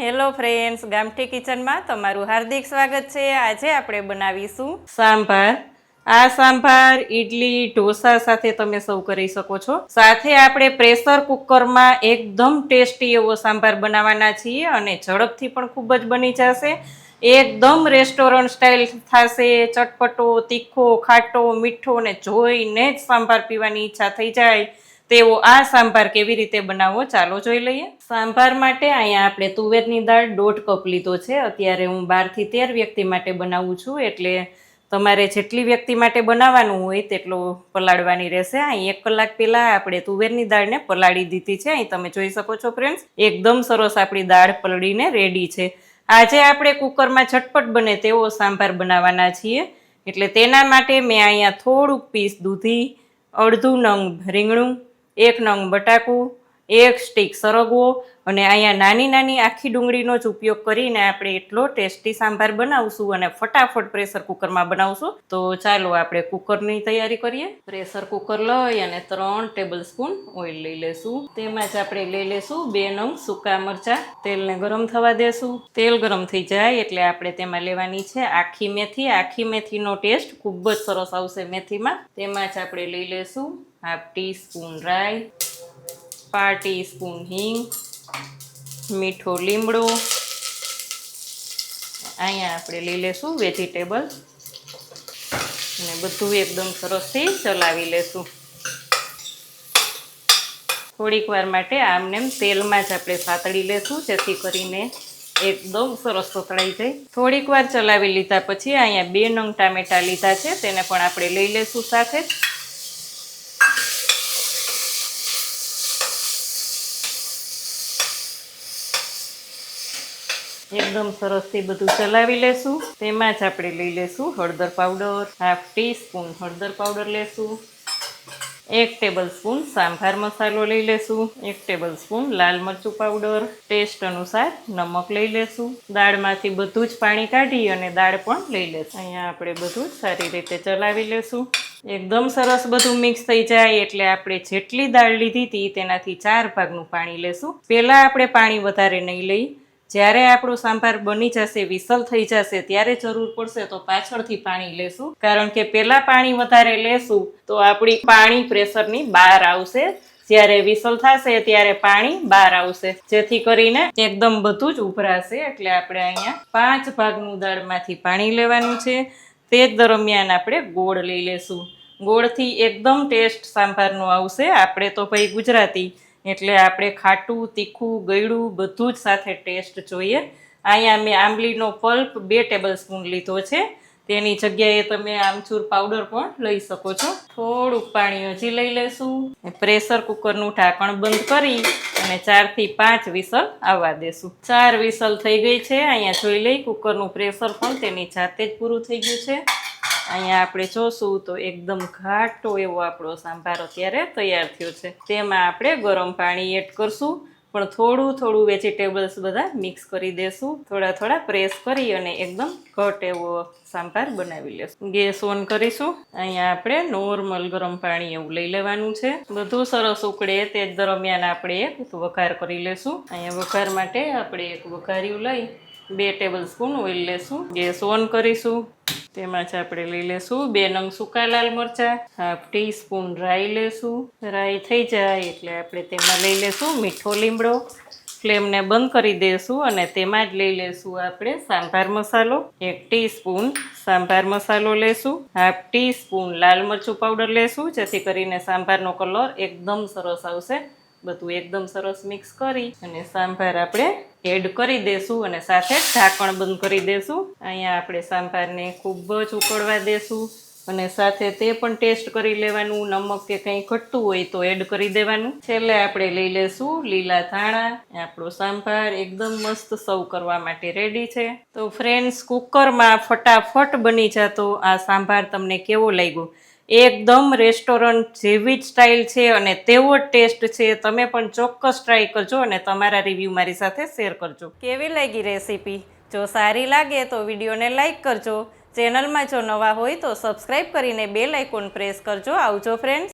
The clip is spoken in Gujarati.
હેલો ફ્રેન્ડ્સ, ગામઠી કિચનમાં તમારું હાર્દિક સ્વાગત છે. આજે આપણે બનાવીશું સાંભાર. આ સાંભાર, ઈડલી, ઢોસા સાથે તમે સૌ કરી શકો છો. સાથે આપણે પ્રેશર કુકરમાં એકદમ ટેસ્ટી એવો સાંભાર બનાવવાના છીએ અને ઝડપથી પણ ખૂબ જ બની જશે. એકદમ રેસ્ટોરન્ટ સ્ટાઇલ થશે. ચટપટો, તીખો, ખાટો, મીઠો ને જોઈને જ સાંભાર પીવાની ઈચ્છા થઈ જાય. તેવો આ સાંભાર કેવી રીતે બનાવવો ચાલો જોઈ લઈએ. સાંભાર માટે અહીંયા આપણે તુવેરની દાળ દોઢ કપ લીધો છે. અત્યારે હું બારથી તેર વ્યક્તિ માટે બનાવું છું. એટલે તમારે જેટલી વ્યક્તિ માટે બનાવવાનું હોય તેટલો પલાળવાની રહેશે. અહીં એક કલાક પહેલાં આપણે તુવેરની દાળને પલાળી દીધી છે. અહીં તમે જોઈ શકો છો ફ્રેન્ડ્સ, એકદમ સરસ આપણી દાળ પલળીને રેડી છે. આજે આપણે કુકરમાં ઝટપટ બને તેવો સાંભાર બનાવવાના છીએ. એટલે તેના માટે મેં અહીંયા થોડુંક પીસ દૂધી, અડધું નંગ રીંગણું એક નંગ બટાકું એક સ્ટીક સરગવો અને અહીંયા નાની નાની આખી ડુંગળીનો જ ઉપયોગ કરીને આપણે એટલો ટેસ્ટી સાંભાર બનાવશું અને ફટાફટ પ્રેશર કુકરમાં બનાવશું. તો ચાલો આપણે કુકરની તૈયારી કરીએ. પ્રેશર કુકર લઈ અને ત્રણ ટેબલ સ્પૂન ઓઇલ લઈ લેશું. તેમાં જ આપણે લઈ લેશું બે નંગ સૂકા મરચાં. તેલને ગરમ થવા દેશું. તેલ ગરમ થઈ જાય એટલે આપણે તેમાં લેવાની છે આખી મેથી. આખી મેથીનો ટેસ્ટ ખૂબ જ સરસ આવશે મેથીમાં. તેમાં જ આપણે લઈ લેશું હાફ ટી સ્પૂન રાઈ. પાર ટીસ્પૂન હિંગ મીઠો લીમડો અહીંયા આપણે લઈ લેશું વેજીટેબલ અને બધું એકદમ સરસથી ચલાવી લેશું. થોડીક વાર માટે આમને તેલમાં જ આપણે સાતળી લેશું, જેથી કરીને એકદમ સરસ સતળાઈ જાય. થોડીક વાર ચલાવી લીધા પછી અહીંયા બે નંગ ટામેટા લીધા છે, તેને પણ આપણે લઈ લેશું સાથે એકદમ સરસથી બધું ચલાવી લેશું. તેમાં જ આપણે લઈ લેશું હળદર પાવડર, હાફ ટી સ્પૂન હળદર પાવડર લેશું. એક ટેબલ સ્પૂન સાંભાર મસાલો લઈ લેશું. એક ટેબલ સ્પૂન લાલ મરચું પાવડર. ટેસ્ટ અનુસાર નમક લઈ લેશું. દાળમાંથી બધું જ પાણી કાઢી અને દાળ પણ લઈ લેશું. અહીંયા આપણે બધું જ સારી રીતે ચલાવી લેશું. એકદમ સરસ બધું મિક્સ થઈ જાય એટલે આપણે જેટલી દાળ લીધી હતી તેનાથી ચાર ભાગનું પાણી લેશું. પહેલાં આપણે પાણી વધારે નહીં લઈ જ્યારે આપણું સાંભાર બની જશે, વિસલ થઈ જશે, ત્યારે જરૂર પડશે તો પાછળથી પાણી લેશું. કારણ કે પહેલાં પાણી વધારે લેશું તો આપણી પાણી પ્રેશરની બહાર આવશે. જ્યારે વિસલ થશે ત્યારે પાણી બહાર આવશે. જેથી કરીને એકદમ બધું જ ઉભરાશે. એટલે આપણે અહીંયા પાંચ ભાગનું દાળમાંથી પાણી લેવાનું છે. તે દરમિયાન આપણે ગોળ લઈ લેશું. ગોળથી એકદમ ટેસ્ટ સાંભારનો આવશે. આપણે તો ભાઈ ગુજરાતી એટલે આપણે ખાટું, તીખું, ગળ્યું બધું જ સાથે ટેસ્ટ જોઈએ. અહીંયા મેં આંબલીનો પલ્પ બે ટેબલ સ્પૂન લીધો છે. તેની જગ્યાએ તમે આમચૂર પાવડર પણ લઈ શકો છો. થોડુંક પાણી હજી લઈ લેશું પ્રેશર કુકરનું ઢાંકણ બંધ કરી અને ચારથી પાંચ વિસલ આવવા દેશું. ચાર વિસલ થઈ ગઈ છે. અહીંયા જોઈ લઈ, કુકરનું પ્રેશર પણ તેની જાતે જ પૂરું થઈ ગયું છે. અહીંયા આપણે જોશું તો એકદમ ઘાટો એવો આપણો સાંભાર અત્યારે તૈયાર થયો છે. તેમાં આપણે ગરમ પાણી એડ કરશું, પણ થોડું થોડું વેજીટેબલ્સ બધા મિક્સ કરી દેશું. થોડા થોડા પ્રેસ કરી અને એકદમ ઘટ એવો સાંભાર બનાવી લેશું. ગેસ ઓન કરીશું. અહીંયા આપણે નોર્મલ ગરમ પાણી એવું લઈ લેવાનું છે. બધું સરસ ઉકળે તે દરમિયાન આપણે એક વઘાર કરી લેશું. અહીંયા વઘાર માટે આપણે એક વઘાર્યું લઈ બે ટેબલ સ્પૂન ઓઇલ લેશું. ગેસ ઓન કરીશું. તેમાં જ આપણે લઈ લેશું બે નંગ સૂકા લાલ મરચાં, હાફ ટી સ્પૂન રાઈ લેશું. રાઈ થઈ જાય એટલે આપણે તેમાં લઈ લેશું મીઠો લીમડો. ફ્લેમને બંધ કરી દઈશું અને તેમાં જ લઈ લેશું આપણે સાંભાર મસાલો. એક ટીસ્પૂન સાંભાર મસાલો લેશું. હાફ ટી સ્પૂન લાલ મરચું પાવડર લેશું, જેથી કરીને સાંભારનો કલર એકદમ સરસ આવશે. બધું એકદમ સરસ મિક્સ કરી અને સાંભાર આપણે એડ કરી દેશું અને સાથે ઢાંકણ બંધ કરી દેશું. અહીંયા આપણે સાંભારને ખૂબ જ ઉકળવા દેશું અને સાથે તે પણ ટેસ્ટ કરી લેવાનું, નમક કે કંઈ ઘટતું હોય તો એડ કરી દેવાનું. છેલ્લે આપણે લઈ લેશું લીલા ધાણા. આપણો સાંભાર એકદમ મસ્ત સર્વ કરવા માટે રેડી છે. તો ફ્રેન્ડ્સ કુકરમાં ફટાફટ બની જતો આ સાંભાર તમને કેવો લાગ્યો? એકદમ રેસ્ટોરન્ટ જેવી જ સ્ટાઇલ છે અને તેવો જ ટેસ્ટ છે. તમે પણ ચોક્કસ ટ્રાય કરજો અને તમારા રિવ્યૂ મારી સાથે શેર કરજો. કેવી લાગી રેસીપી જો સારી લાગે તો વિડીયોને લાઇક કરજો. ચેનલમાં જો નવા હોય તો સબસ્ક્રાઈબ કરીને બેલ આઇકોન પ્રેસ કરજો. આવજો ફ્રેન્ડ્સ